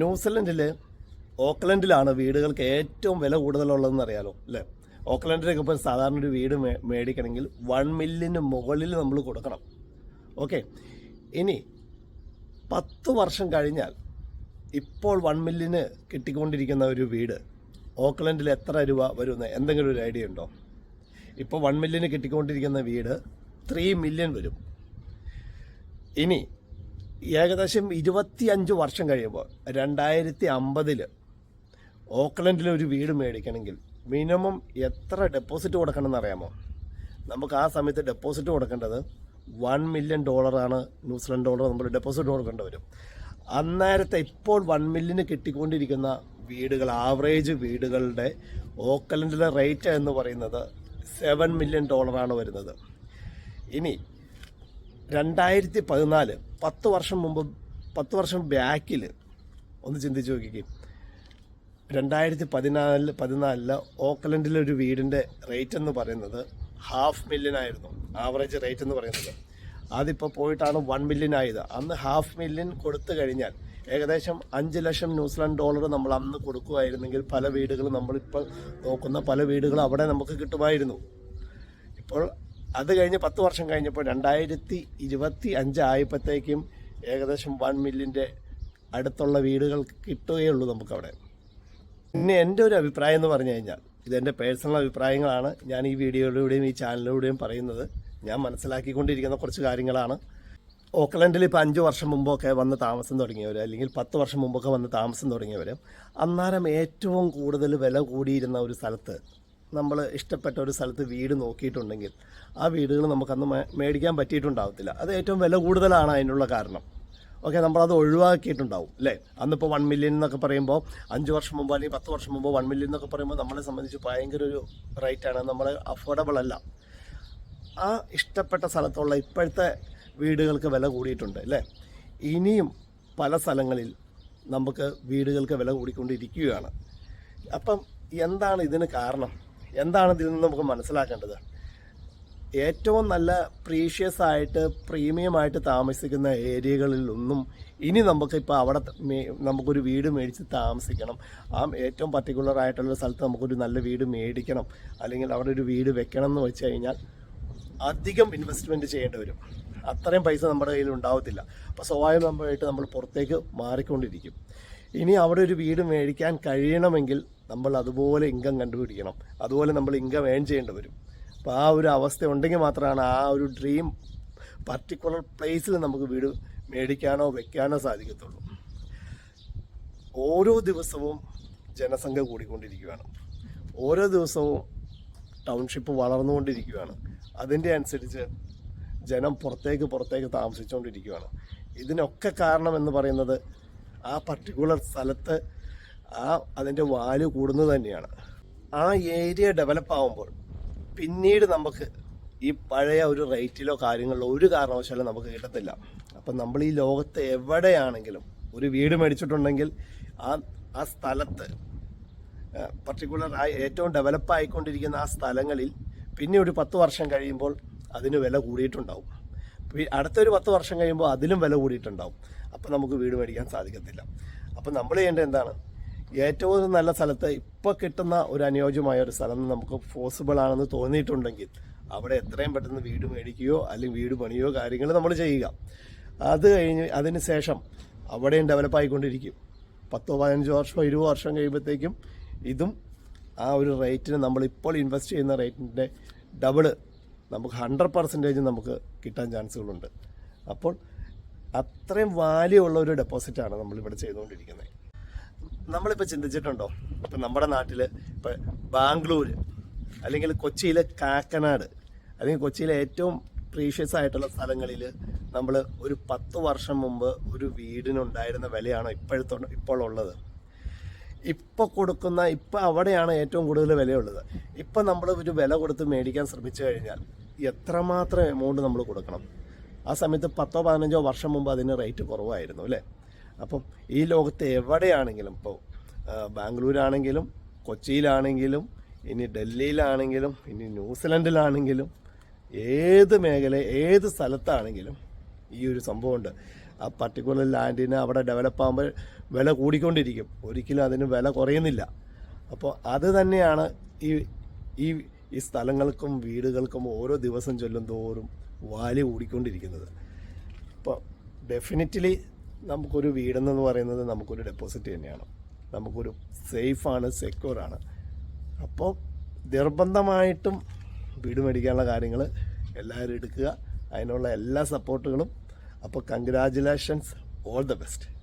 ന്യൂസിലൻഡിൽ ഓക്ലൻഡിലാണ് വീടുകൾക്ക് ഏറ്റവും വില കൂടുതലുള്ളതെന്ന് അറിയാലോ അല്ലേ? ഓക്ലൻഡിലൊക്കെ ഇപ്പോൾ സാധാരണ ഒരു വീട് മേടിക്കണമെങ്കിൽ വൺ മില്യന് മുകളിൽ നമ്മൾ കൊടുക്കണം. ഓക്കെ ഇനി പത്ത് വർഷം കഴിഞ്ഞാൽ ഇപ്പോൾ വൺ മില്യന് കിട്ടിക്കൊണ്ടിരിക്കുന്ന ഒരു വീട് ഓക്ലൻഡിൽ എത്ര രൂപ വരുമെന്ന് എന്തെങ്കിലും ഒരു ഐഡിയ ഉണ്ടോ? ഇപ്പോൾ വൺ മില്യന് കിട്ടിക്കൊണ്ടിരിക്കുന്ന വീട് ത്രീ മില്യൺ വരും. ഇനി ഏകദേശം ഇരുപത്തിയഞ്ച് വർഷം കഴിയുമ്പോൾ രണ്ടായിരത്തി അമ്പതിൽ ഓക്ലൻഡിൽ ഒരു വീട് മേടിക്കണമെങ്കിൽ മിനിമം എത്ര ഡെപ്പോസിറ്റ് കൊടുക്കണമെന്ന് അറിയാമോ നമുക്ക് ആ സമയത്ത് ഡെപ്പോസിറ്റ് കൊടുക്കേണ്ടത് വൺ മില്യൺ ഡോളറാണ്. ന്യൂസിലൻഡ് ഡോളർ നമ്മൾ ഡെപ്പോസിറ്റ് കൊടുക്കേണ്ടി വരും. അന്നേരത്തെ ഇപ്പോൾ വൺ മില്യന് കിട്ടിക്കൊണ്ടിരിക്കുന്ന വീടുകൾ ആവറേജ് വീടുകളുടെ ഓക്കലൻഡിലെ റേറ്റ് എന്ന് പറയുന്നത് സെവൻ മില്യൺ ഡോളറാണ് വരുന്നത്. ഇനി രണ്ടായിരത്തി പതിനാല് പത്ത് വർഷം മുമ്പ് പത്ത് വർഷം ബാക്കിൽ ഒന്ന് ചിന്തിച്ച് നോക്കിക്കേ. രണ്ടായിരത്തി പതിനാലിൽ പതിനാലിൽ ഓക്ലൻഡിലെ ഒരു വീടിന്റെ റേറ്റ് എന്ന് പറയുന്നത് ഹാഫ് മില്യൺ ആയിരുന്നു. ആവറേജ് റേറ്റ് എന്ന് പറയുന്നത്. അതിപ്പോൾ പോയിട്ടാണ് വൺ മില്യൺ ആയത്. അന്ന് ഹാഫ് മില്യൺ കൊടുത്തു കഴിഞ്ഞാൽ ഏകദേശം അഞ്ച് ലക്ഷം ന്യൂസിലാൻഡ് ഡോളർ നമ്മൾ അന്ന് കൊടുക്കുമായിരുന്നെങ്കിൽ പല വീടുകളും നമ്മളിപ്പോൾ നോക്കുന്ന പല വീടുകളും അവിടെ നമുക്ക് കിട്ടുമായിരുന്നു. ഇപ്പോൾ അത് കഴിഞ്ഞ് പത്ത് വർഷം കഴിഞ്ഞപ്പോൾ രണ്ടായിരത്തി ഇരുപത്തി അഞ്ച് ആയപ്പോഴത്തേക്കും ഏകദേശം വൺ മില്യന്റെ അടുത്തുള്ള വീടുകൾ കിട്ടുകയുള്ളൂ നമുക്കവിടെ. പിന്നെ എന്റെ ഒരു അഭിപ്രായം എന്ന് പറഞ്ഞു കഴിഞ്ഞാൽ ഇതെന്റെ പേഴ്സണൽ അഭിപ്രായങ്ങളാണ്. ഞാൻ ഈ വീഡിയോയിലൂടെയും ഈ ചാനലിലൂടെയും പറയുന്നത്. ഞാൻ മനസ്സിലാക്കിക്കൊണ്ടിരിക്കുന്ന കുറച്ച് കാര്യങ്ങളാണ്. ഓക്ലൻഡിൽ ഇപ്പോൾ അഞ്ച് വർഷം മുമ്പൊക്കെ വന്ന് താമസം തുടങ്ങിയവർ അല്ലെങ്കിൽ പത്ത് വർഷം മുമ്പൊക്കെ വന്ന് താമസം തുടങ്ങിയവർ അന്നേരം ഏറ്റവും കൂടുതൽ വില കൂടിയിരുന്ന ഒരു സ്ഥലത്ത് നമ്മൾ ഇഷ്ടപ്പെട്ട ഒരു സ്ഥലത്ത് വീട് നോക്കിയിട്ടുണ്ടെങ്കിൽ ആ വീടുകൾ നമുക്കന്ന് മേടിക്കാൻ പറ്റിയിട്ടുണ്ടാവത്തില്ല. അത് ഏറ്റവും വില കൂടുതലാണ് അതിനുള്ള കാരണം. ഓക്കെ നമ്മളത് ഒഴിവാക്കിയിട്ടുണ്ടാവും അല്ലേ? അന്നിപ്പോൾ വൺ മില്യൺ എന്നൊക്കെ പറയുമ്പോൾ അഞ്ച് വർഷം മുമ്പ് അല്ലെങ്കിൽ പത്ത് വർഷം മുമ്പ് വൺ മില്യൺ എന്നൊക്കെ പറയുമ്പോൾ നമ്മളെ സംബന്ധിച്ച് ഭയങ്കര ഒരു റേറ്റാണ് നമ്മൾ അഫോർഡബിൾ അല്ല. ആ ഇഷ്ടപ്പെട്ട സ്ഥലത്തുള്ള ഇപ്പോഴത്തെ വീടുകൾക്ക് വില കൂടിയിട്ടുണ്ട് അല്ലേ? ഇനിയും പല സ്ഥലങ്ങളിൽ നമുക്ക് വീടുകൾക്ക് വില കൂടിക്കൊണ്ടിരിക്കുകയാണ്. അപ്പം എന്താണ് ഇതിന് കാരണം? എന്താണ് ഇതിൽ നിന്ന് നമുക്ക് മനസ്സിലാക്കേണ്ടത്? ഏറ്റവും നല്ല പ്രീഷ്യസ് ആയിട്ട് പ്രീമിയം ആയിട്ട് താമസിക്കുന്ന ഏരിയകളിലൊന്നും ഇനി നമുക്കിപ്പോൾ അവിടെ നമുക്കൊരു വീട് മേടിച്ച് താമസിക്കണം. ആ ഏറ്റവും പർട്ടിക്കുലർ ആയിട്ടുള്ള സ്ഥലത്ത് നമുക്കൊരു നല്ല വീട് മേടിക്കണം. അല്ലെങ്കിൽ അവിടെ ഒരു വീട് വെക്കണം എന്ന് വെച്ച് കഴിഞ്ഞാൽ അധികം ഇൻവെസ്റ്റ്മെന്റ് ചെയ്യേണ്ടി വരും. അത്രയും പൈസ നമ്മുടെ കയ്യിൽ ഉണ്ടാവത്തില്ല. അപ്പോൾ സ്വാഭാവികമായിട്ട് നമ്മൾ പുറത്തേക്ക് മാറിക്കൊണ്ടിരിക്കും. ഇനി അവിടെ ഒരു വീട് മേടിക്കാൻ കഴിയണമെങ്കിൽ നമ്മൾ അതുപോലെ ഇൻകം കണ്ടുപിടിക്കണം. അതുപോലെ നമ്മൾ ഇൻകം ഏൺ ചെയ്യേണ്ടി വരും. അപ്പോൾ ആ ഒരു അവസ്ഥ ഉണ്ടെങ്കിൽ മാത്രമാണ് ആ ഒരു ഡ്രീം പർട്ടിക്കുലർ പ്ലേസിൽ നമുക്ക് വീട് മേടിക്കാനോ വെക്കാനോ സാധിക്കത്തുള്ളൂ. ഓരോ ദിവസവും ജനസംഖ്യ കൂടിക്കൊണ്ടിരിക്കുകയാണ്. ഓരോ ദിവസവും ടൗൺഷിപ്പ് വളർന്നുകൊണ്ടിരിക്കുകയാണ്. അതിന്റെ അനുസരിച്ച് ജനം പുറത്തേക്ക് പുറത്തേക്ക് താമസിച്ചുകൊണ്ടിരിക്കുകയാണ്. ഇതിനൊക്കെ കാരണം എന്ന് പറയുന്നത് ആ പർട്ടിക്കുലർ സ്ഥലത്ത് ആ അതിന്റെ വാല്യൂ കൂടുന്നത് തന്നെയാണ്. ആ ഏരിയ ഡെവലപ്പ് ആകുമ്പോൾ പിന്നീട് നമുക്ക് ഈ പഴയ ഒരു റേറ്റിലോ കാര്യങ്ങളിലോ ഒരു കാരണവശാലും നമുക്ക് കിട്ടത്തില്ല. അപ്പം നമ്മൾ ഈ ലോകത്ത് എവിടെയാണെങ്കിലും ഒരു വീട് മേടിച്ചിട്ടുണ്ടെങ്കിൽ ആ ആ സ്ഥലത്ത് പർട്ടിക്കുലർ ആയി ഏറ്റവും ഡെവലപ്പ് ആയിക്കൊണ്ടിരിക്കുന്ന ആ സ്ഥലങ്ങളിൽ പിന്നെ ഒരു പത്ത് വർഷം കഴിയുമ്പോൾ അതിന് വില കൂടിയിട്ടുണ്ടാവും. അടുത്തൊരു പത്ത് വർഷം കഴിയുമ്പോൾ അതിലും വില കൂടിയിട്ടുണ്ടാവും. അപ്പം നമുക്ക് വീട് മേടിക്കാൻ സാധിക്കത്തില്ല. അപ്പം നമ്മൾ ചെയ്യേണ്ടത് എന്താണ്? ഏറ്റവും നല്ല സ്ഥലത്ത് ഇപ്പോൾ കിട്ടുന്ന ഒരു അനുയോജ്യമായ ഒരു സ്ഥലം നമുക്ക് പോസിബിൾ ആണെന്ന് തോന്നിയിട്ടുണ്ടെങ്കിൽ അവിടെ എത്രയും പെട്ടെന്ന് വീട് മേടിക്കുകയോ അല്ലെങ്കിൽ വീട് പണിയോ കാര്യങ്ങൾ നമ്മൾ ചെയ്യുക. അത് കഴിഞ്ഞ് അതിന് ശേഷം അവിടെയും ഡെവലപ്പ് ആയിക്കൊണ്ടിരിക്കും. പത്തോ പതിനഞ്ചോ വർഷമോ ഇരുപത് വർഷം കഴിയുമ്പോഴത്തേക്കും ഇതും ആ ഒരു റേറ്റിന് നമ്മൾ ഇപ്പോൾ ഇൻവെസ്റ്റ് ചെയ്യുന്ന റേറ്റിന്റെ ഡബിൾ നമുക്ക് ഹൺഡ്രഡ് പെർസെന്റേജ് നമുക്ക് കിട്ടാൻ ചാൻസുകളുണ്ട്. അപ്പോൾ അത്രയും വാല്യൂ ഉള്ള ഒരു ഡെപ്പോസിറ്റാണ് നമ്മളിവിടെ ചെയ്തുകൊണ്ടിരിക്കുന്നത്. നമ്മളിപ്പോൾ ചിന്തിച്ചിട്ടുണ്ടോ? ഇപ്പം നമ്മുടെ നാട്ടിൽ ഇപ്പം ബാംഗ്ലൂർ അല്ലെങ്കിൽ കൊച്ചിയിലെ കാക്കനാട് അല്ലെങ്കിൽ കൊച്ചിയിലെ ഏറ്റവും പ്രീഷ്യസ് ആയിട്ടുള്ള സ്ഥലങ്ങളിൽ നമ്മൾ ഒരു പത്ത് വർഷം മുമ്പ് ഒരു വീടിനുണ്ടായിരുന്ന വിലയാണോ ഇപ്പോഴത്തെ ഇപ്പോൾ ഉള്ളത് ഇപ്പോൾ കൊടുക്കുന്ന ഇപ്പം അവിടെയാണ് ഏറ്റവും കൂടുതൽ വിലയുള്ളത്. ഇപ്പം നമ്മൾ ഒരു വില കൊടുത്ത് മേടിക്കാൻ ശ്രമിച്ചു കഴിഞ്ഞാൽ എത്രമാത്രം എമൗണ്ട് നമ്മൾ കൊടുക്കണം? ആ സമയത്ത് പത്തോ പതിനഞ്ചോ വർഷം മുമ്പ് അതിന് റേറ്റ് കുറവായിരുന്നു അല്ലേ? അപ്പം ഈ ലോകത്ത് എവിടെയാണെങ്കിലും ഇപ്പോൾ ബാംഗ്ലൂരാണെങ്കിലും കൊച്ചിയിലാണെങ്കിലും ഇനി ഡൽഹിയിലാണെങ്കിലും ഇനി ന്യൂസിലൻഡിലാണെങ്കിലും ഏത് മേഖല ഏത് സ്ഥലത്താണെങ്കിലും ഈ ഒരു സംഭവമുണ്ട്. ആ പർട്ടിക്കുലർ ലാൻഡിന് അവിടെ ഡെവലപ്പ് ആകുമ്പോൾ വില കൂടിക്കൊണ്ടിരിക്കും. ഒരിക്കലും അതിന് വില കുറയുന്നില്ല. അപ്പോൾ അത് തന്നെയാണ് ഈ ഈ ഈ സ്ഥലങ്ങൾക്കും വീടുകൾക്കും ഓരോ ദിവസം ചൊല്ലും തോറും വാല്യൂ കൂടിക്കൊണ്ടിരിക്കുന്നത്. അപ്പോൾ ഡെഫിനറ്റ്ലി നമുക്കൊരു വീടെന്ന് പറയുന്നത് നമുക്കൊരു ഡെപ്പോസിറ്റ് തന്നെയാണ്. നമുക്കൊരു സേഫാണ് സെക്യൂറാണ് അപ്പോൾ നിർബന്ധമായിട്ടും വീട് മേടിക്കാനുള്ള കാര്യങ്ങൾ എല്ലാവരും എടുക്കുക. അതിനുള്ള എല്ലാ സപ്പോർട്ടുകളും അപ്പോൾ കൺഗ്രാജുലേഷൻസ് ഓൾ ദ ബെസ്റ്റ്